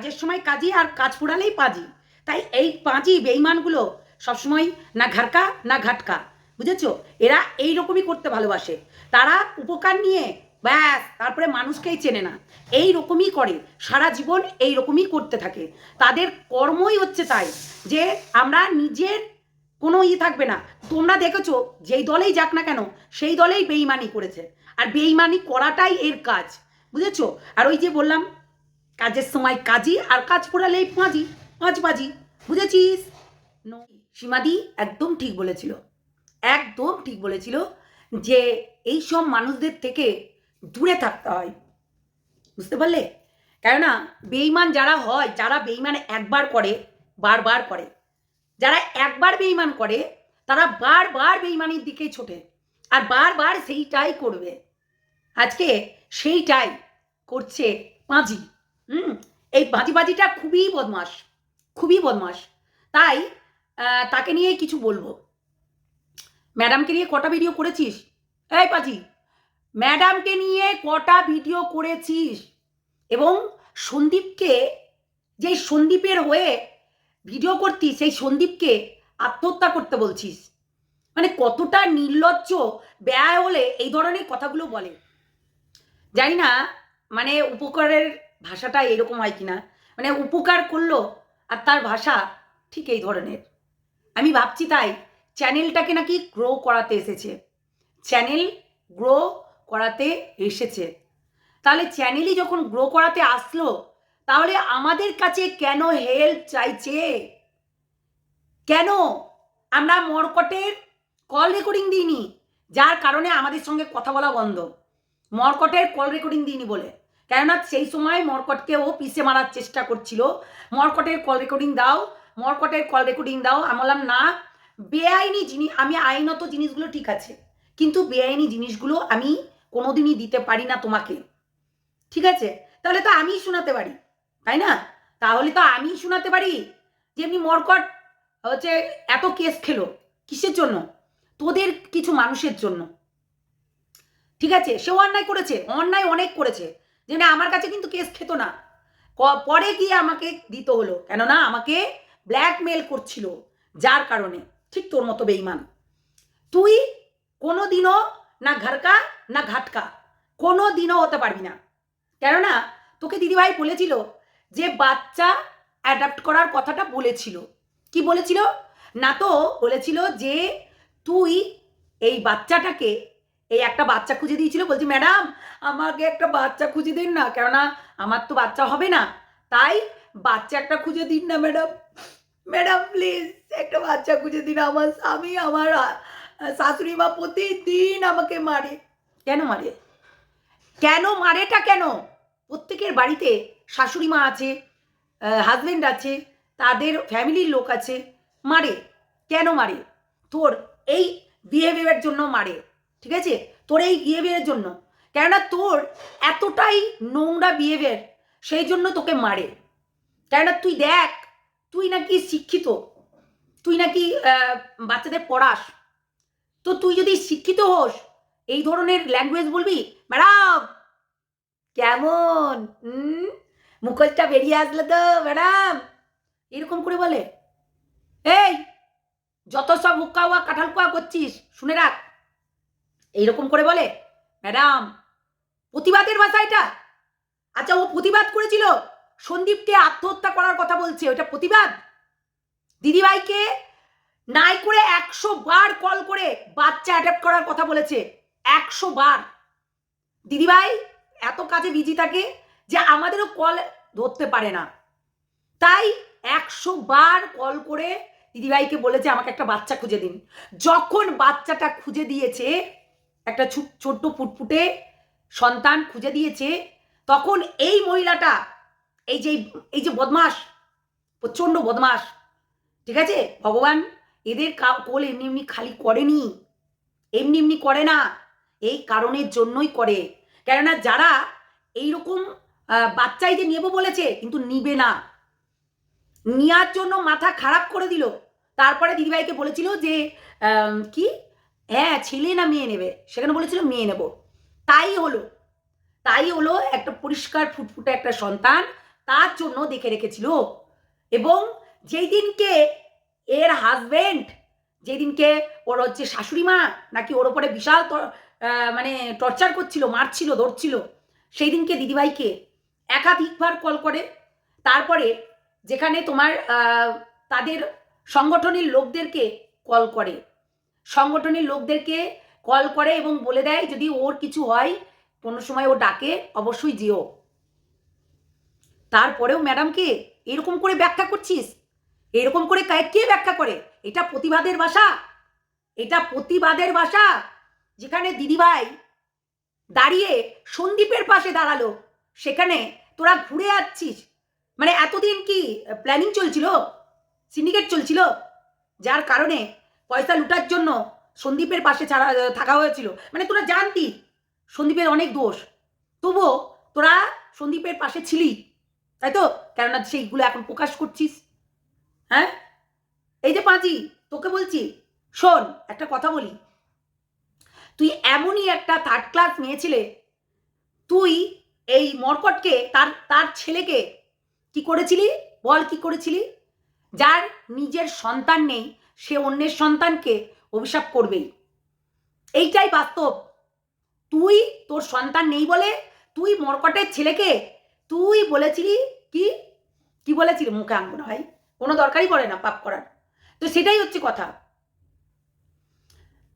কাজের সময় কাজই আর কাজ ফুরালেই পাজি। তাই এই পাঁজি বেইমানগুলো সবসময় না ঘাটকা না ঘাটকা, বুঝেছ? এরা এই রকমই করতে ভালোবাসে। তারা উপকার নিয়ে ব্যাস, তারপরে মানুষকেই চেনে না। এই রকমই করে, সারা জীবন এই রকমই করতে থাকে। তাদের কর্মই হচ্ছে তাই, যে আমরা নিজের কোনো ই থাকবে না। তোমরা দেখেছ, যেই দলেই যাক না কেন, সেই দলেই বেইমানি করেছে। আর বেইমানি করাটাই এর কাজ, বুঝেছ? আর ওই যে বললাম কাজের সময় কাজই আর কাজ পড়ালেই পাঁজি, পাঁচ বাজি, বুঝেছিস? সীমাদি একদম ঠিক বলেছিল, একদম ঠিক বলেছিল যে এই সব মানুষদের থেকে দূরে থাকতে হয়। বুঝতে পারলে? কেননা বেইমান যারা হয়, যারা বেইমান একবার করে, বারবার করে। যারা একবার বেইমান করে, তারা বারবার বেইমানির দিকেই ছোটে আর বারবার সেইটাই করবে। আজকে সেইটাই করছে পাঁজি। হুম, এই পাঁজিবাজিটা খুবই বদমাস খুবই বদমাস তাই তাকে নিয়ে কিছু বলব। ম্যাডামকে নিয়ে কটা ভিডিও করেছিস? এই পাজি, ম্যাডামকে নিয়ে কটা ভিডিও করেছিস? এবং সন্দীপকে, যেই সন্দীপের হয়ে ভিডিও করতিস, সেই সন্দীপকে আত্মহত্যা করতে বলছিস। মানে কতটা নির্লজ্জ, ব্যয় হলে এই ধরনের কথাগুলো বলে। জানি না মানে উপকারের ভাষাটা এরকম হয় কিনা? মানে উপকার করল আর তার ভাষা ঠিক এই ধরনের। আমি ভাবছি তাই, চ্যানেলটাকে নাকি গ্রো করাতে এসেছে। চ্যানেল গ্রো করাতে এসেছে। তাহলে চ্যানেলই যখন গ্রো করাতে আসলো, তাহলে আমাদের কাছে কেন হেল্প চাইছে? কেন? আমরা মরকটের কল রেকর্ডিং দিইনি, যার কারণে আমাদের সঙ্গে কথা বলা বন্ধ। মরকটের কল রেকর্ডিং দিইনি বলে। কেননা সেই সময় মরকটকে ও পিষে মারার চেষ্টা করছিল। মরকটের কল রেকর্ডিং দাও, মরকটের কল রেকর্ডিং দাও। আমি বললাম, না, বেআইনি জিনিস আমি আইনত জিনিসগুলো ঠিক আছে, কিন্তু বেআইনি জিনিসগুলো আমি কোনোদিনই দিতে পারি না তোমাকে। ঠিক আছে? তাহলে তো আমিই শোনাতে পারি, তাই না? তাহলে তো আমিই শোনাতে পারি। যে এমনি মরকট হচ্ছে এত কেস খেলো, কিসের জন্য? তোদের কিছু মানুষের জন্য। ঠিক আছে? সেও অন্যায় করেছে, অন্যায় অনেক করেছে। যে না, আমার কাছে কিন্তু কেস খেত না। পরে গিয়ে আমাকে দিতে হলো। কেননা আমাকে ব্ল্যাকমেল করছিল, যার কারণে। ঠিক তোর মতো বেইমান তুই কোনো দিনও না ঘাটকা না ঘাটকা। কোনো দিনও হতে পারবি না। কেননা, তোকে দিদিভাই বলেছিল যে, বাচ্চা অ্যাডাপ্ট করার কথাটা বলেছিল। কি বলেছিল? না তো, বলেছিল যে, তুই এই বাচ্চাটাকে এই একটা বাচ্চা খুঁজে দিয়েছিল, বলছি, ম্যাডাম, আমাকে একটা বাচ্চা খুঁজে দিন না, কেননা আমার তো বাচ্চা হবে না। তাই বাচ্চা একটা খুঁজে দিন না, ম্যাডাম। ম্যাডাম, প্লিজ, একটা বাচ্চা খুঁজে দিন। আমার স্বামী, আমার শাশুড়ি মা প্রতিদিন আমাকে মারে। কেন মারে? কেন মারেটা কেন? প্রত্যেকের বাড়িতে শাশুড়ি মা আছে হাজবেন্ড আছে, তাদের ফ্যামিলির লোক আছে, মারে। কেন মারে? তোর এই বিহেভিয়ারের জন্য মারে। ঠিক আছে? তোর এই বিহেভিয়ারের জন্য। কেননা তোর এতটাই নোংরা বিহেভিয়ার সেই জন্য তোকে মারে। কেননা তুই দেখ, তুই নাকি শিক্ষিত। তুই নাকি বাচ্চাদের পড়াস। তো তুই যদি শিক্ষিত হোস, এই ধরনের ল্যাঙ্গুয়েজ বলবি? ম্যাডাম! কেমন? মুখোশটা বেরিয়ে আসলে তো, ম্যাডাম! এরকম করে বলে। এই, যত সব হুক্কা হুয়া কাঁঠাল কুয়া করছিস, শুনে রাখ। এইরকম করে বলে? ম্যাডাম, প্রতিবাদের ভাষা এটা। আচ্ছা ও প্রতিবাদ করেছিল। সন্দীপকে আত্মহত্যা করার কথা বলছে ওটা প্রতিবাদ? দিদিভাইকে নাই করে একশো বার কল করে বাচ্চা অ্যাডাপ্ট করার কথা বলেছে, একশো বার। দিদিভাই, এত কাজে বিজি থাকে যে আমাদেরও কল ধরতে পারে না। তাই একশো বার কল করে দিদিভাইকে বলেছে, আমাকে একটা বাচ্চা খুঁজে দিন। যখন বাচ্চাটা খুঁজে দিয়েছে একটা ছোট্ট ফুটফুটে সন্তান খুঁজে দিয়েছে তখন এই মহিলাটা এই যে এই যে বদমাস প্রচণ্ড বদমাস ঠিক আছে? ভগবান এদের কোল এমনি এমনি খালি করেনি এমনি এমনি করে না এই কারণের জন্যই করে। কেননা যারা এইরকম আহ, বাচ্চাই যে নেব বলেছে কিন্তু নিবে না। নেওয়ার জন্য মাথা খারাপ করে দিল। তারপরে দিদিভাইকে বলেছিল যে কি? হ্যাঁ ছেলে না মেয়ে নেবে। সেখানে বলেছিল মেয়ে নেব। তাই হলো। তাই হলো একটা পরিষ্কার ফুটফুটে একটা সন্তান তার জন্য দেখে রেখেছিল। এবং যেই দিনকে এর হাজবেন্ড যেদিনকে ওর হচ্ছে শাশুড়ি মা নাকি ওর ওপরে বিশাল মানে টর্চার করছিল, মারছিল, ধরছিল সেই দিনকে দিদিভাইকে একাধিকবার কল করে। তারপরে যেখানে তোমার তাদের সংগঠনের লোকদেরকে কল করে। সংগঠনের লোকদেরকে কল করে এবং বলে দেয়, যদি ওর কিছু হয়, কোনো সময় ও ডাকে, অবশ্যই যেও। তারপরেও ম্যাডামকে, এরকম করে ব্যাখ্যা করছিস? এরকম করে কে ব্যাখ্যা করে? এটা প্রতিবাদের ভাষা। এটা প্রতিবাদের ভাষা। যেখানে দিদিভাই দাঁড়িয়ে সন্দীপের পাশে দাঁড়াল, সেখানে তোরা ঘুরে যাচ্ছিস মানে এতদিন কি প্ল্যানিং চলছিল? সিন্ডিকেট চলছিল? যার কারণে পয়সা লুটার জন্য সন্দীপের পাশে ছাড়া থাকা হয়েছিল। মানে তোরা জানতি সন্দীপের অনেক দোষ। তবুও তোরা সন্দীপের পাশে ছিলি, তাই তো? কেননা সেইগুলো এখন প্রকাশ করছিস। হ্যাঁ? এই যে পাঁচি, তোকে বলছি, শোন, একটা কথা বলি। তুই এমনই একটা থার্ড ক্লাস মেয়ে ছিলে, তুই এই মর্কটকে, তার তার ছেলেকে কি করেছিলি? বল কি করেছিলি? যার নিজের সন্তান নেই সে অন্যের সন্তানকে অভিশাপ করবেই। এইটাই বাস্তব। তুই তোর সন্তান নেই বলে তুই মর্কটের ছেলেকে তুই বলেছিলি কি? কি বলেছিলি? মুখে আনব না ভাই কোনো দরকারই পড়ে না পাপ করার। তো সেটাই হচ্ছে কথা।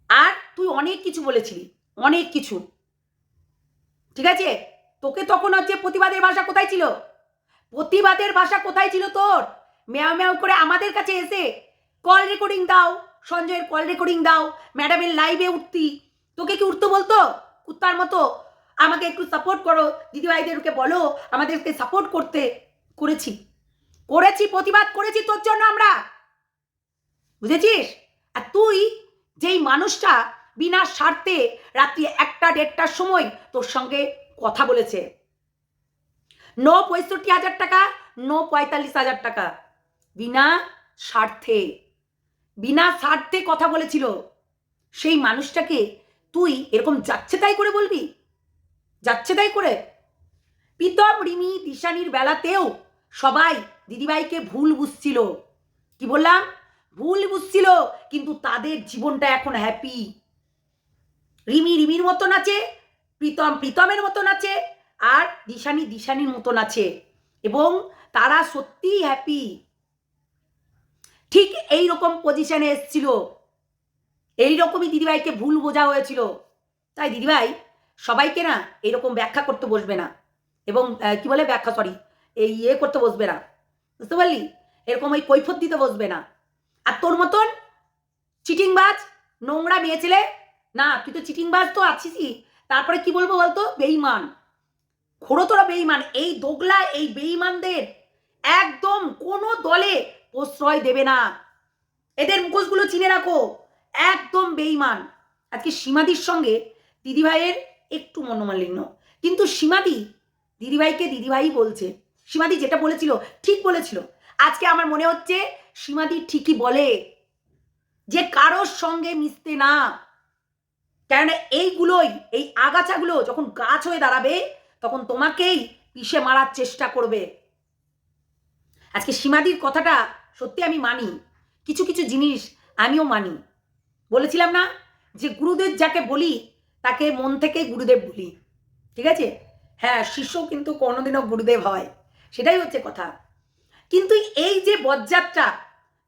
আর তুই অনেক কিছু বলেছিলি। অনেক কিছু। ঠিক আছে? তোকে তখন হচ্ছে প্রতিবাদের ভাষা কোথায় ছিল? প্রতিবাদের ভাষা কোথায় ছিল তোর? মেয়াও মেয়াও করে আমাদের কাছে এসে কল রেকর্ডিং দাও, সঞ্জয়ের কল রেকর্ডিং দাও ম্যাডামের লাইভে উঠতি। তোকে কি উঠতে বলতো? কুত্তার মতো। আমাকে একটু সাপোর্ট করো দিদিভাইদেরকে বলো, আমাদেরকে সাপোর্ট করতে। করেছি। করেছি, প্রতিবাদ করেছি তোর জন্য আমরা। বুঝেছিস? আর তুই যেই মানুষটা বিনা স্বার্থে রাত্রি একটা দেড়টার সময় তোর সঙ্গে কথা বলেছে। নো পঁয়ষট্টি হাজার টাকা, নো পঁয়তাল্লিশ হাজার টাকা। বিনা স্বার্থে। বিনা স্বার্থে কথা বলেছিল। সেই মানুষটাকে তুই এরকম যাচ্ছে তাই করে বলবি? যাচ্ছে তাই করে? প্রীতম রিমি, দিশানির বেলাতেও সবাই দিদিভাইকে ভুল বুঝছিল। কি বললাম? ভুল বুঝছিল, কিন্তু তাদের জীবনটা এখন হ্যাপি রিমি রিমির মতন আছে, প্রীতম প্রীতমের মতন আছে, আর দিশানি দিশানির মতন আছে। এবং তারা সত্যিই হ্যাপি ঠিক এই রকম পজিশনে এসছিল। এই রকমই দিদিভাইকে ভুল বোঝা হয়েছিল। তাই দিদিভাই সবাইকে না এরকম ব্যাখ্যা করতে বসবে না। এবং কি বলে ব্যাখ্যা সরি এই ইয়ে করতে বসবে না। বুঝতে পারলি? এরকম ওই কৈফত দিতে বসবে না। আর তোর মতন চিটিংবাজ, নোংরা মেয়ে ছেলে, না, তুই তো চিটিংবাজ তো আছিসই তারপরে কি বলব বলতো? বেইমান খোড়ো তোরা বেইমান এই দোগলা এই বেইমানদের একদম কোনো দলে প্রশ্রয় দেবে না। এদের মুখোশগুলো চিনে রাখো। একদম বেইমান আজকে সীমাদির সঙ্গে দিদিভাইয়ের একটু মনোমালিন্য। কিন্তু সীমাদি দিদিভাইকে দিদিভাই বলছে। সীমাদি যেটা বলেছিল, ঠিক বলেছিল। আজকে আমার মনে হচ্ছে সীমাদি ঠিকই বলে যে কারোর সঙ্গে মিশতে না। কেননা এইগুলোই, এই আগাছাগুলো যখন গাছ হয়ে দাঁড়াবে, তখন তোমাকেই পিষে মারার চেষ্টা করবে। আজকে সীমাদির কথাটা সত্যি আমি মানি। কিছু কিছু জিনিস আমিও মানি। বলেছিলাম না যে গুরুদেব যাকে বলি, তাকে মন থেকে গুরুদেব বলি। ঠিক আছে? হ্যাঁ শিষ্য কিন্তু কোনোদিনও গুরুদেব হয়। সেটাই হচ্ছে কথা। কিন্তু এই যে বজ্জাতটা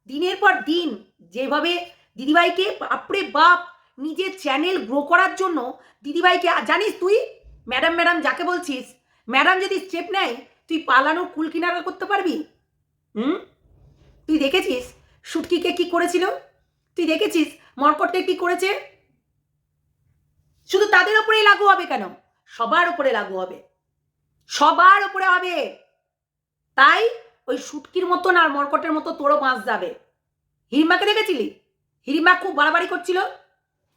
দিনের পর দিন যেভাবে দিদিভাইকে বাপরে বাপ নিজের চ্যানেল গ্রো করার জন্য দিদিভাইকে জানিস তুই? ম্যাডাম ম্যাডাম যাকে বলছিস, ম্যাডাম যদি স্টেপ নেয়, তুই পালানোর কুল কিনারা করতে পারবি? হুম? তুই দেখেছিস সুটকিকে কি করেছিল? তুই দেখেছিস মরকটকে কি করেছে? শুধু তাদের ওপরেই লাগু হবে কেন? সবার উপরে লাগু হবে। সবার উপরে হবে। তাই ওই সুটকির মতন আর মরকটের মতো তোরও বাঁচ যাবে। হিরিম্বাকে দেখেছিলি? হিরিম্বা খুব বাড়াবাড়ি করছিল।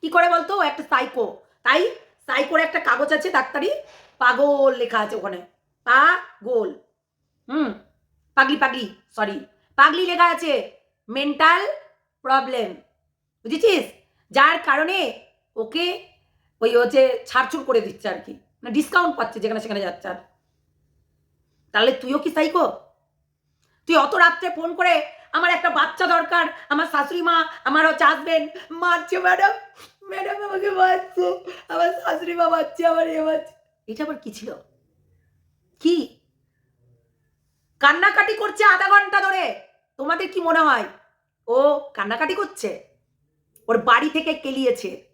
কি করে বলতো? একটা সাইকো তাই সাইকোর একটা কাগজ আছে ডাক্তারি। পাগল লেখা আছে ওখানে। পাগল। হুম, পাগলি পাগলি সরি পাগলি লেখা আছে মেন্টাল প্রবলেম বুঝেছিস? যার কারণে ওকে ওই হচ্ছে ছাড়ছুড় করে দিচ্ছে আর কি না ডিসকাউন্ট পাচ্ছে যেখানে সেখানে যাচ্ছে আর। তাহলে তুইও কি সাইকো তুই অত রাত্রে ফোন করে আমার একটা বাচ্চা দরকার, আমার শাশুড়ি মা, আমার হচ্ছে হাজবেন্ড মারছে ম্যাডাম ম্যাডাম আমাকে মারছে, আমার শাশুড়ি মা মারছে, আমার এ মারছে। এটা আবার কি ছিল? কি? কান্নাকাটি করছে আধা ঘণ্টা ধরে। তোমাদের কি মনে হয়? ও কান্নাকাটি করছে? ওর বাড়ি থেকে কেলিয়েছে।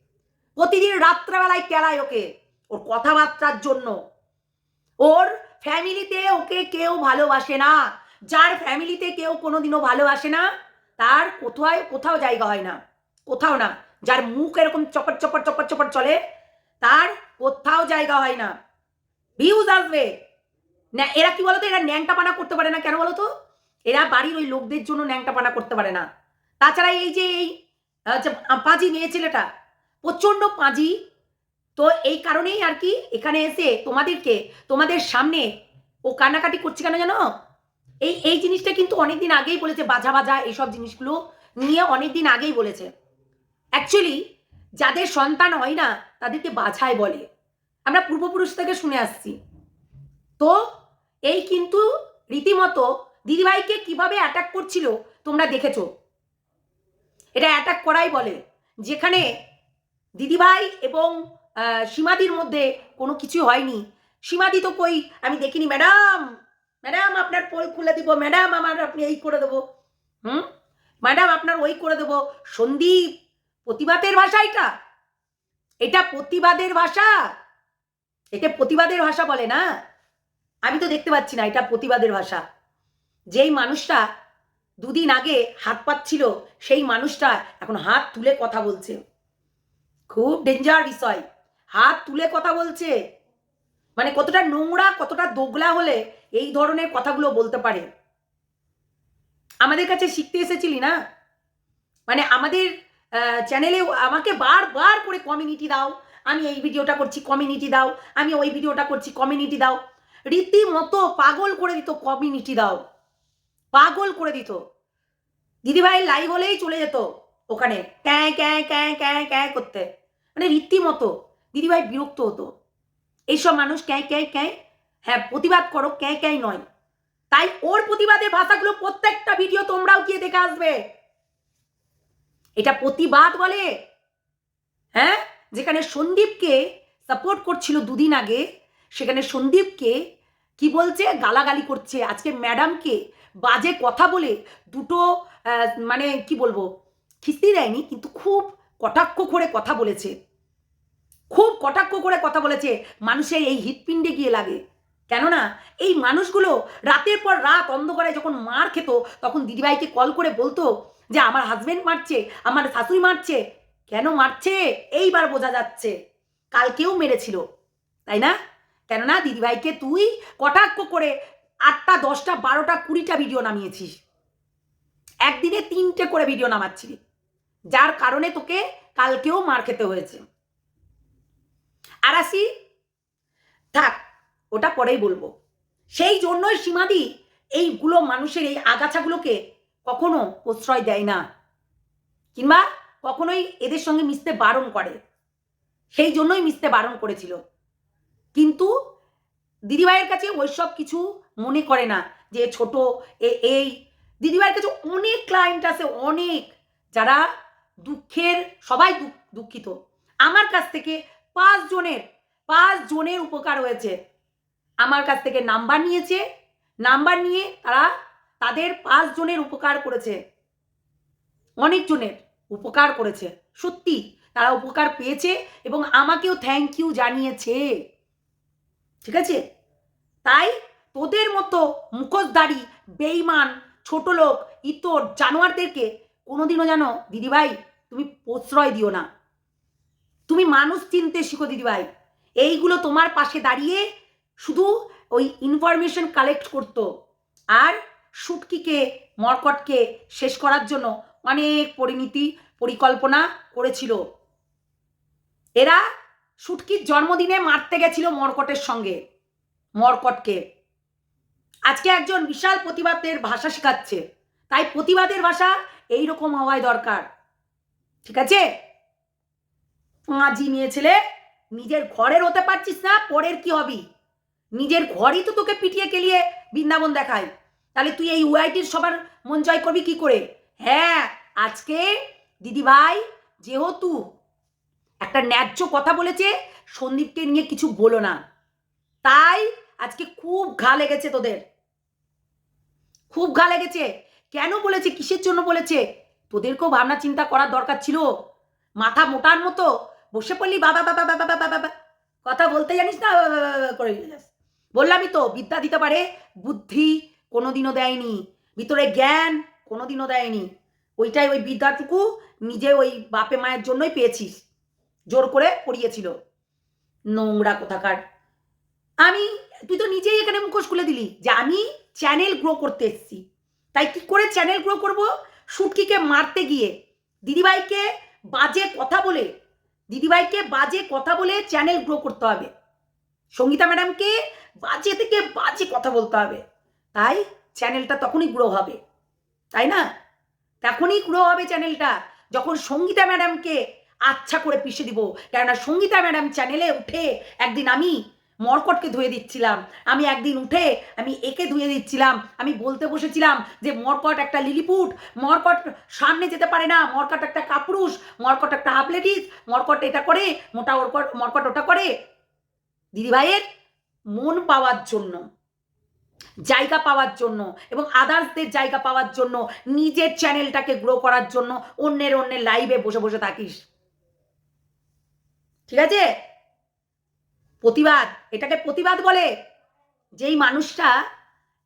প্রতিদিন রাত্রেবেলায় কেলায় ওকে ওর কথাবার্তার জন্য। ওর ফ্যামিলিতে ওকে কেউ ভালোবাসে না। যার ফ্যামিলিতে কেউ কোনোদিনও ভালোবাসে না, তার কোথায়, কোথাও জায়গা হয় না। কোথাও না। যার মুখ এরকম চপট চপট চপট চপট চলে, তার কোথাও জায়গা হয় না। ভিউজ আসবে। না, এরা কি বলতো? এরা ন্যাংটা পানা করতে পারে না। কেন বলতো? এরা বাড়ির ওই লোকদের জন্য ন্যাংটা পানা করতে পারে না। তাছাড়া এই যে এই পাঁজি মেয়ে ছেলেটা, প্রচণ্ড পাঁজি। তো এই কারণেই আর কি এখানে এসে তোমাদেরকে, তোমাদের সামনে ও কান্নাকাটি করছে কেন জানো? এই এই জিনিসটা কিন্তু অনেকদিন আগেই বলেছে, বাজা বাজা এইসব জিনিসগুলো নিয়ে অনেকদিন আগেই বলেছে। অ্যাকচুয়ালি যাদের সন্তান হয় না, তাদেরকে বাছাই বলে। আমরা পূর্বপুরুষ থেকে শুনে আসছি। তো এই কিন্তু রীতিমতো দিদিভাইকে কীভাবে অ্যাটাক করছিল তোমরা দেখেছ? এটা অ্যাটাক করাই বলে। যেখানে দিদিভাই এবং সীমাদির মধ্যে কোনো কিছু হয়নি। সীমাদি তো কই? আমি দেখিনি। ম্যাডাম! ম্যাডাম, আপনার পোল খুলে দিব। ম্যাডাম, আমার আপনি এই করে দেবো। হুম? ম্যাডাম, আপনার ওই করে দেবো। সন্দীপ, প্রতিবাদের ভাষা এটা? এটা প্রতিবাদের ভাষা? এটা প্রতিবাদের ভাষা বলে না? আমি তো দেখতে পাচ্ছি না, এটা প্রতিবাদের ভাষা। যেই মানুষটা দুদিন আগে হাত পাচ্ছিল সেই মানুষটা এখন হাত তুলে কথা বলছে। খুব ডেঞ্জার বিষয়। হাত তুলে কথা বলছে। মানে কতটা নোংরা, কতটা দোগলা হলে এই ধরনের কথাগুলো বলতে পারে। আমাদের কাছে শিখতে এসেছিলি না? মানে আমাদের চ্যানেলে আমাকে বারবার করে কমিউনিটি দাও। আমি এই ভিডিওটা করছি কমিউনিটি দাও। আমি ওই ভিডিওটা করছি কমিউনিটি দাও। রীতিমতো পাগল করে দিত কমিউনিটি দাও। পাগল করে দিত। দিদিভাই লাইভ হলেই চলে যেত ওখানে, ক্যাঁ ক্যাঁ ক্যাঁ ক্যাঁ ক্যাঁ করতে। মানে রীতিমতো দিদিভাই বিরক্ত হতো। এইসব মানুষ ক্যাঁ ক্যাঁ ক্যাঁ হ্যাঁ প্রতিবাদ করো, ক্যাঁ ক্যাঁ নয়। তাই ওর প্রতিবাদের ভাষাগুলো প্রত্যেকটা ভিডিও তোমরাও গিয়ে দেখে আসবে। এটা প্রতিবাদ বলে। হ্যাঁ? যেখানে সন্দীপকে সাপোর্ট করছিল দুদিন আগে, সেখানে সন্দীপকে কি বলছে? গালাগালি করছে। আজকে ম্যাডামকে বাজে কথা বলে দুটো মানে কি বলব, খিস্তি দেয়নি, কিন্তু খুব কটাক্ষ করে কথা বলেছে। খুব কটাক্ষ করে কথা বলেছে, মানুষের এই হৃৎপিণ্ডে গিয়ে লাগে। কেননা, এই মানুষগুলো রাতের পর রাত অন্ধকারে যখন মার খেত, তখন দিদিভাইকে কল করে বলতো যে, আমার হাজবেন্ড মারছে, আমার শাশুড়ি মারছে। কেন মারছে? এইবার বোঝা যাচ্ছে। কালকেও মেরেছিল। তাই না? কেননা, দিদিভাইকে তুই কটাক্ষ করে আটটা, দশটা, বারোটা, কুড়িটা ভিডিও নামিয়েছিস। একদিনে তিনটে করে ভিডিও নামাচ্ছিলি। যার কারণে তোকে কালকেও মার খেতে হয়েছে। আর আসি, থাক, ওটা পরেই বলব। সেই জন্যই সীমাদি এইগুলো মানুষের এই আগাছাগুলোকে কখনো প্রশ্রয় দেয় না। কিংবা কখনোই এদের সঙ্গে মিশতে বারণ করে। সেই জন্যই মিশতে বারণ করেছিল। কিন্তু দিদিভাইয়ের কাছে ওইসব কিছু মনে করে না যে ছোট এ, এই। দিদিভাইয়ের কাছে অনেক ক্লায়েন্ট আছে, অনেক। যারা দুঃখের, সবাই দুঃখ- দুঃখিত। আমার কাছ থেকে পাঁচ জনের পাঁচ জনের উপকার হয়েছে। আমার কাছ থেকে নাম্বার নিয়েছে। নাম্বার নিয়ে তারা তাদের পাঁচ জনের উপকার করেছে। অনেক জনের উপকার করেছে। সত্যি, তারা উপকার পেয়েছে এবং আমাকেও থ্যাংক ইউ জানিয়েছে। ঠিক আছে? তাই তোদের মতো মুখোশধারী বেইমান ছোট লোক, ইতর, জানোয়ারদেরকে কোনোদিনও জানো দিদিভাই, তুমি প্রশ্রয় দিও না। তুমি মানুষ চিনতে শিখো, দিদিভাই। এইগুলো তোমার পাশে দাঁড়িয়ে শুধু ওই ইনফরমেশন কালেক্ট করতো। আর সুটকিকে মর্কটকে শেষ করার জন্য অনেক পরিণতি, পরিকল্পনা করেছিল। এরা সুটকির জন্মদিনে মারতে গেছিল মর্কটের সঙ্গে, মর্কটকে। আজকে একজন বিশাল প্রতিবাদের ভাষা শেখাচ্ছে। তাই প্রতিবাদের ভাষা এই রকম হওয়াই দরকার। ঠিক আছে? পাঁজি মেয়ে ছেলে, নিজের ঘরের হতে পারছিস না, পরের কি হবি? নিজের ঘরই তো তোকে পিটিয়ে কেলিয়ে বৃন্দাবন দেখায়। তাহলে তুই এই ওয়াইটির সবার মন জয় করবি কি করে? হ্যাঁ আজকে দিদিভাই যেহেতু একটা ন্যায্য কথা বলেছে, সন্দীপকে নিয়ে কিছু বলো না। তাই আজকে খুব ঘা লেগেছে তোদের। খুব ঘা লেগেছে কেন বলেছে কিসের জন্য বলেছে তোদেরকেও ভাবনা চিন্তা করার দরকার ছিল মাথা মোটার মতো বসে পড়লি বাবা বাবা বাবা বাবা বাবা কথা বলতে জানিস না করে যাস বললামই তো বিদ্যা দিতে পারে বুদ্ধি কোনোদিনও দেয়নি ভিতরে জ্ঞান কোনোদিনও দেয়নি ওইটাই ওই বিদ্যাটুকু নিজে ওই বাপে মায়ের জন্যই পেয়েছিস জোর করে পড়িয়েছিল নোংরা কোথাকার আমি তুই তো নিজেই এখানে মুখোশ খুলে দিলি যে আমি চ্যানেল গ্রো করতে এসেছি। তাই কি করে চ্যানেল গ্রো করব? সুটকিকে মারতে গিয়ে। দিদিভাইকে বাজে কথা বলে, দিদিভাইকে বাজে কথা বলে চ্যানেল গ্রো করতে হবে। সঙ্গীতা ম্যাডামকে বাজে থেকে বাজে কথা বলতে হবে। তাই চ্যানেলটা তখনই গ্রো হবে। তাই না? তখনই গ্রো হবে চ্যানেলটা যখন সঙ্গীতা ম্যাডামকে আচ্ছা করে পিষে দিব। কেননা সঙ্গীতা ম্যাডাম চ্যানেলে উঠে একদিন আমি মরকটকে ধুয়ে দিচ্ছিলাম। আমি একদিন উঠে আমি একে ধুয়ে দিচ্ছিলাম। আমি বলতে বসেছিলাম যে, মরকট একটা লিলিপুট, মরকট সামনে যেতে পারে না, মরকট একটা কাপুরুষ, মরকট একটা হাফলেটিস, মরকট এটা করে, মোটা ওরকট মরকট ওটা করে। দিদিভাইয়ের মন পাওয়ার জন্য, জায়গা পাওয়ার জন্য এবং আদার্সদের জায়গা পাওয়ার জন্য, নিজের চ্যানেলটাকে গ্রো করার জন্য অন্যের অন্যের লাইভে বসে বসে থাকিস। ঠিক আছে? প্রতিবাদ, এটাকে প্রতিবাদ বলে। যেই মানুষটা,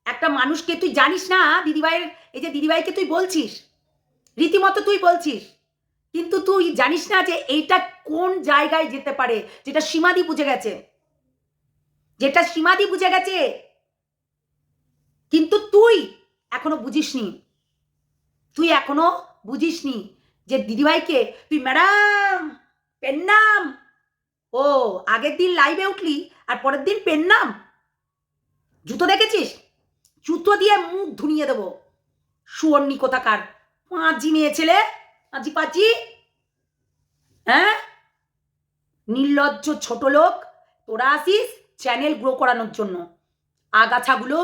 একটা মানুষকে তুই জানিস না, দিদিভাইয়ের, এই যে দিদিভাইকে তুই বলছিস, রীতিমতো তুই বলছিস, কিন্তু তুই জানিস না যে এইটা কোন জায়গায় যেতে পারে, যেটা সীমাদি বুঝে গেছে। যেটা সীমাদি বুঝে গেছে, কিন্তু তুই এখনও বুঝিসনি। তুই এখনও বুঝিসনি যে দিদিভাইকে তুই ম্যাডাম পেন নাম ও, আগের দিন লাইভে উঠলি আর পরের দিন পেন নাম? জুতো দেখেছিস? জুতো দিয়ে মুখ ধুনিয়ে দেবো। সুয়র্ণি কোথাকার? পাঁচি মেয়ে ছেলে? পাঁচি পাঁচি হ্যাঁ? নির্লজ্জ ছোট লোক, তোরা আসিস চ্যানেল গ্রো করানোর জন্য। আগাছাগুলো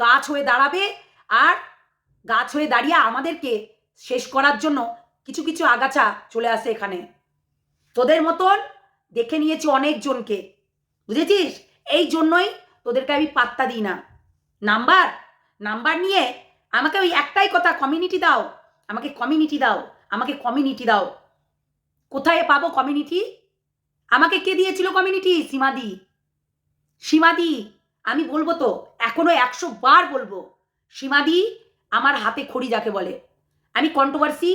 গাছ হয়ে দাঁড়াবে আর গাছ হয়ে দাঁড়িয়ে আমাদেরকে শেষ করার জন্য কিছু কিছু আগাছা চলে আসে এখানে। তোদের মতন দেখে নিয়েছি অনেকজনকে। বুঝেছিস? এই জন্যই তোদেরকে আমি পাত্তা দিই না। নাম্বার? নাম্বার নিয়ে আমাকে ওই একটাই কথা কমিউনিটি দাও। আমাকে কমিউনিটি দাও। আমাকে কমিউনিটি দাও। কোথায় পাবো কমিউনিটি আমাকে কে দিয়েছিল কমিউনিটি সীমাদি। সীমাদি, আমি বলব তো, এখনও একশো বার বলব। সীমাদি আমার হাতে খড়ি যাকে বলে। আমি কন্ট্রোভার্সি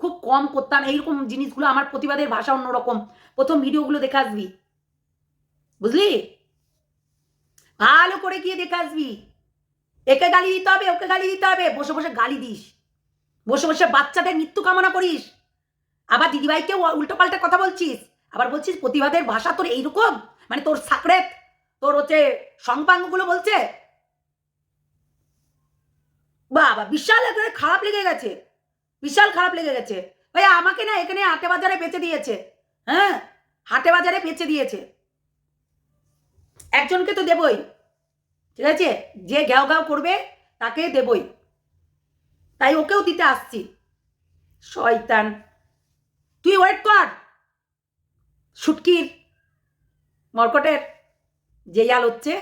খুব কম করতাম। এইরকম জিনিসগুলো আমার প্রতিবাদের ভাষা অন্যরকম। প্রথম ভিডিওগুলো দেখে আসবি। বুঝলি? ভালো করে গিয়ে দেখে আসবি। একে গালি দিতে হবে, ওকে গালি দিতে হবে। বসে বসে গালি দিস। বসে বসে বাচ্চাদের মৃত্যু কামনা করিস। আবার দিদিভাইকে উল্টো পাল্টা কথা বলছিস। আবার বলছিস, প্রতিবাদের ভাষা তোর এইরকম? মানে তোর সাকরেত তোর হচ্ছে সংবাঙ্গগুলো বলছে? বাবা, বিশাল এখানে খারাপ লেগে গেছে। বিশাল খারাপ লেগে গেছে। ভাই আমাকে না এখানে হাটে বাজারে বেচে দিয়েছে। হ্যাঁ? হাটে বাজারে বেচে দিয়েছে। একজনকে তো দেবই। ঠিক আছে? যে ঘ্যাও ঘ্যাও করবে, তাকে দেবই। তাই ওকেও দিতে আসছি। শয়তান। তুই ওয়েট কর। শুটকির মরকটের যে জাল হচ্ছে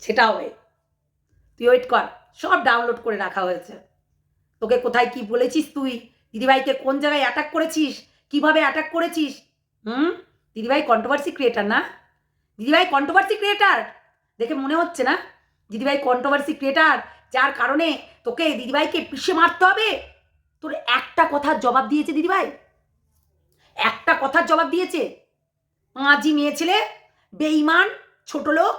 সেটা হবে তুই ওয়েট কর। সব ডাউনলোড করে রাখা হয়েছে। তোকে কোথায় কি বলেছিস তুই? দিদিভাইকে কোন জায়গায় অ্যাটাক করেছিস? কীভাবে অ্যাটাক করেছিস? হুম? দিদিভাই কন্ট্রোভার্সি ক্রিয়েটার না? দিদিভাই কন্ট্রোভার্সি ক্রিয়েটার দেখে মনে হচ্ছে না? দিদিভাই কন্ট্রোভার্সি ক্রিয়েটার যার কারণে তোকে দিদিভাইকে পিষে মারতে হবে? তোর একটা কথার জবাব দিয়েছে দিদিভাই? একটা কথার জবাব দিয়েছে? পাঁচি মেয়ে ছেলে বেইমান ছোট লোক,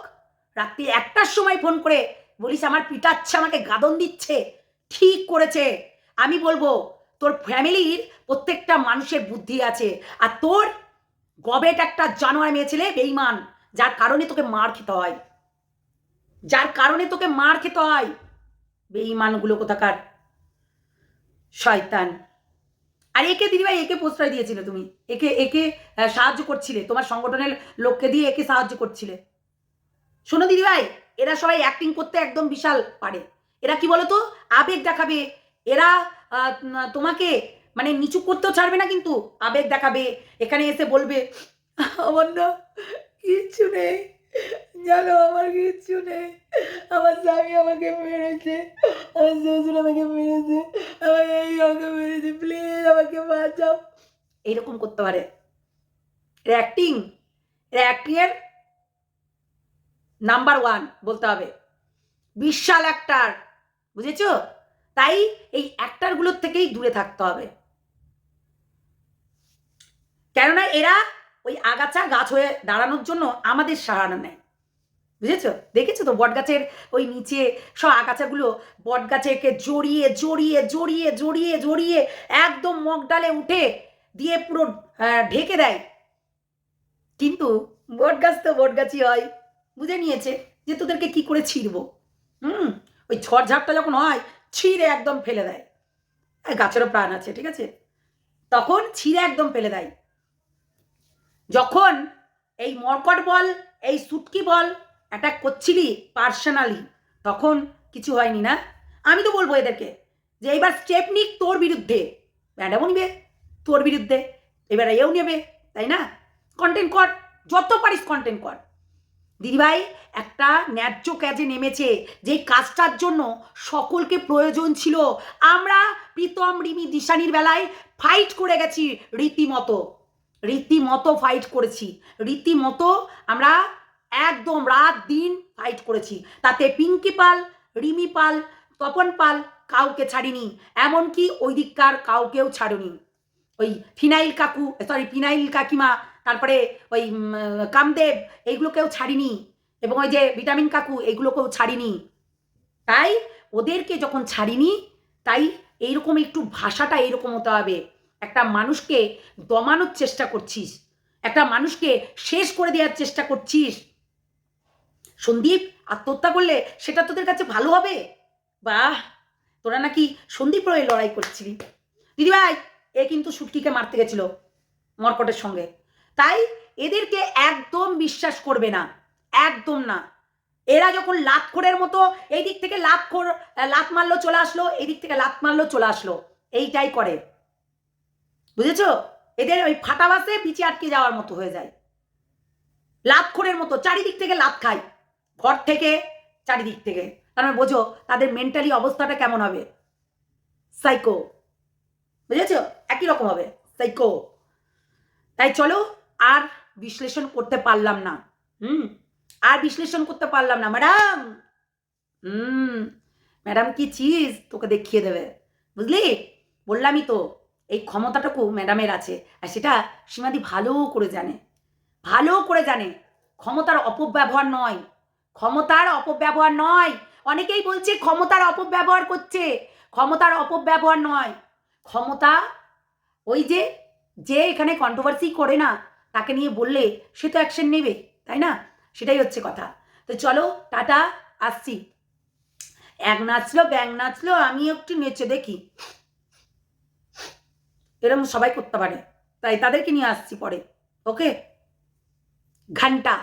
রাত্রি একটার সময় ফোন করে বলিস, আমার পিটাচ্ছে, আমাকে গাদন দিচ্ছে, ঠিক করেছে। আমি বলব, তোর ফ্যামিলির প্রত্যেকটা মানুষের বুদ্ধি আছে, আর তোর গবেট একটা জানোয়ার মেয়ে ছেলে বেইমান, যার কারণে তোকে মার খেতে হয়। যার কারণে তোকে মার খেতে হয়। বেইমানগুলো কোথাকার? শয়তান। আর একে দিদিভাই, একে প্রশ্রয় দিয়েছিলে তুমি। একে একে সাহায্য করছিলে। তোমার সংগঠনের লোককে দিয়ে একে সাহায্য করছিলে। শোনো দিদিভাই এরা সবাই অ্যাক্টিং করতে একদম বিশাল পারে। এরা কি বলো তো আবেগ দেখাবে। এরা তোমাকে মানে নিচু করতেও ছাড়বে না কিন্তু, আবেগ দেখাবে। এখানে এসে বলবে, আমার না কিচ্ছু নেই। জানো, আমার কিচ্ছু নেই। আমার স্বামী আমাকে মেরেছে। আমার শ্বশুর আমাকে মেরেছে। আমাকে এই আমাকে মেরেছে। প্লিজ আমাকে বাঁচাও। এইরকম করতে পারে। অ্যাক্টিং অ্যাক্টিংয়ের নাম্বার ওয়ান বলতে হবে। বিশাল অ্যাক্টার বুঝেছ? তাই এই অ্যাক্টারগুলোর থেকেই দূরে থাকতে হবে। কেননা এরা ওই আগাছা গাছ হয়ে দাঁড়ানোর জন্য আমাদের সাহারা নেয়। বুঝেছ? দেখেছ তো বট গাছের ওই নিচে সব আগাছাগুলো বট গাছেকে জড়িয়ে জড়িয়ে জড়িয়ে জড়িয়ে জড়িয়ে একদম মগডালে উঠে দিয়ে পুরো ঢেকে দেয়। কিন্তু বট গাছ তো বট গাছই হয়। বুঝে নিয়েছে যে তোদেরকে কি করে ছিঁড়বো? হুম? ওই ঝড়ঝাপটা যখন হয়, ছিঁড়ে একদম ফেলে দেয়। গাছেরও প্রাণ আছে, ঠিক আছে? তখন ছিঁড়ে একদম ফেলে দেয়। যখন এই মরকট বল, এই সুটকি বল অ্যাটাক করছিলি পার্সোনালি তখন কিছু হয়নি না? আমি তো বলব এদেরকে যে এবার স্টেপ নিক তোর বিরুদ্ধে। ম্যাডামও নিবে, তোর বিরুদ্ধে। এবার এও নেবে, তাই না? কন্টেন্ট কর, যত পারিস কন্টেন্ট কর। দিদিভাই, একটা ন্যায্য কাজে নেমেছে যেই কাজটার জন্য সকলকে প্রয়োজন ছিল। আমরা প্রীতম, রিমি, দিশানির বেলায় ফাইট করে গেছি রীতিমতো। রীতিমতো ফাইট করেছি। রীতিমতো আমরা একদম রাত দিন ফাইট করেছি। তাতে পিঙ্কি পাল, রিমি পাল, তপন পাল কাউকে ছাড়িনি। এমনকি ওই দিককার কাউকেও ছাড়ুনি। ওই ফিনাইল কাকু সরি ফিনাইল কাকিমা তারপরে ওই কামদেব এইগুলোকেও ছাড়িনি। এবং ওই যে ভিটামিন কাকু এইগুলোকেও ছাড়িনি। তাই ওদেরকে যখন ছাড়িনি, তাই এইরকম একটু ভাষাটা এইরকম হতে হবে। একটা মানুষকে দমানোর চেষ্টা করছিস। একটা মানুষকে শেষ করে দেওয়ার চেষ্টা করছিস। সন্দীপ, আত্মহত্যা করলে সেটা তোদের কাছে ভালো হবে? বাহ! তোরা নাকি সন্দীপ রয়ে লড়াই করছিলি। দিদিভাই, এ কিন্তু সুটকিকে মারতে গেছিল মর্কটের সঙ্গে। তাই এদেরকে একদম বিশ্বাস করবে না। একদম না। এরা যখন লাতখোরের মতো এই দিক থেকে লাতখোর, লাত মারলো, চলে আসলো এই দিক থেকে লাত মারলো, চলে আসলো। এইটাই করে। বুঝেছ? এদের ওই ফাটা বাসে পিছিয়ে আটকে যাওয়ার মতো হয়ে যায়। লাতখোরের মতো, চারিদিক থেকে লাত খায়। ঘর থেকে চারিদিক থেকে। তার বোঝো, তাদের মেন্টালি অবস্থাটা কেমন হবে? সাইকো বুঝেছ? একই রকম হবে। সাইকো তাই চলো আর বিশ্লেষণ করতে পারলাম না। হুম? আর বিশ্লেষণ করতে পারলাম না, ম্যাডাম। হুম, ম্যাডাম কি চিজ? তোকে দেখিয়ে দেবে। বুঝলি? বললামই তো, এই ক্ষমতাটুকু ম্যাডামের আছে, আর সেটা সীমাদি ভালো করে জানে। ভালো করে জানে, ক্ষমতার অপব্যবহার নয়। ক্ষমতার অপব্যবহার নয়। অনেকেই বলছে ক্ষমতার অপব্যবহার করছে। ক্ষমতার অপব্যবহার নয়। ক্ষমতা ওই যে যে এখানে কন্ট্রোভার্সি করে না তাকে নিয়ে বললে সে তো অ্যাকশন নেবে, তাই না? সেটাই হচ্ছে কথা। তো চলো, টাটা, আসছি। এক নাচলো, ব্যাং নাচলো, আমি একটু নেচে দেখি। এরকম সবাই করতে পারে। তাই তাদেরকে নিয়ে আসছি পরে ওকে ঘণ্টা।